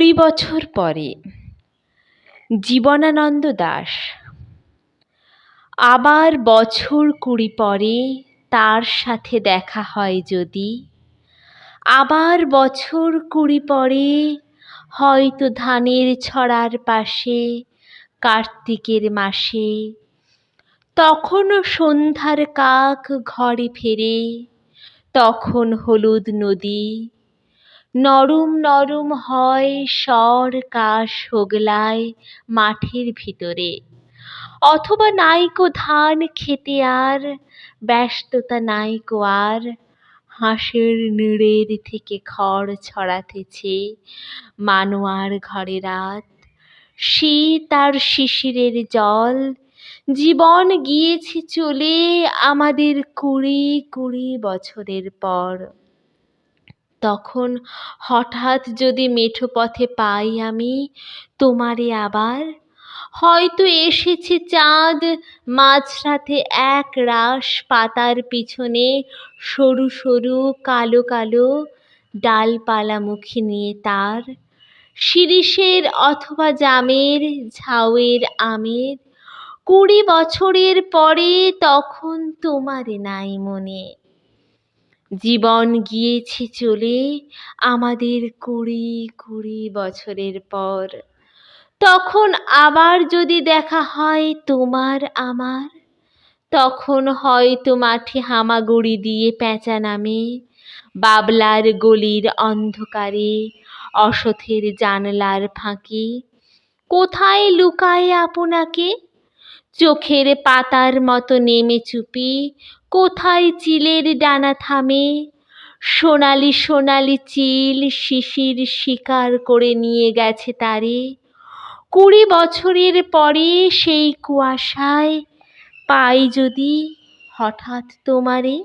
কুড়ি বছর পরে জীবনানন্দ দাশ আবার বছর কুড়ি পরে তার সাথে দেখা হয় যদি, আবার বছর কুড়ি পরে হয়তো ধানের ছড়ার পাশে কার্তিকের মাসে, তখনও সন্ধ্যার কাক ঘরে ফেরে, তখন হলুদ নদী নরম নরম হয় স্বর কাশ হোগলায় মাঠের ভিতরে। অথবা নাইকো ধান খেতে আর, ব্যস্ততা নাইকো আর, হাঁসের নিড়ের থেকে খড় ছড়াতেছে মানুয়ার ঘরে রাত। শীত আর শিশিরের জল, জীবন গিয়েছে চলে আমাদের কুড়ি কুড়ি বছরের পর। তখন হঠাৎ যদি মেঠো পথে পাই আমি তোমারে আবার? হয়তো এসেছে চাঁদ মাঝরাতে এক রাশ পাতার পিছনে সরু সরু কালো কালো ডালপালামুখী নিয়ে তার। শিরিষের অথবা জামের, ঝাউয়ের আমের। কুড়ি বছরের পরে তখন তোমারে নাই মনে। জীবন গিয়েছে চলে, আমাদের কুড়ি কুড়ি বছরের পর। তখন আবার যদি দেখা হয় তোমার আমার, তখন হয়তো মাঠে হামাগুড়ি দিয়ে পেঁচা নামে, বাবলার গলির অন্ধকারে, অসথের জানলার ফাঁকে। কোথায় লুকায় আপনাকে? চোখের পাতার মতো নেমে চুপি কোথায় চিলের ডানা থামে? সোনালি সোনালি চিল শিশির শিকার করে নিয়ে গেছে তারে। কুড়ি বছরের পরে সেই কুয়াশায় পাই যদি হঠাৎ তোমারে।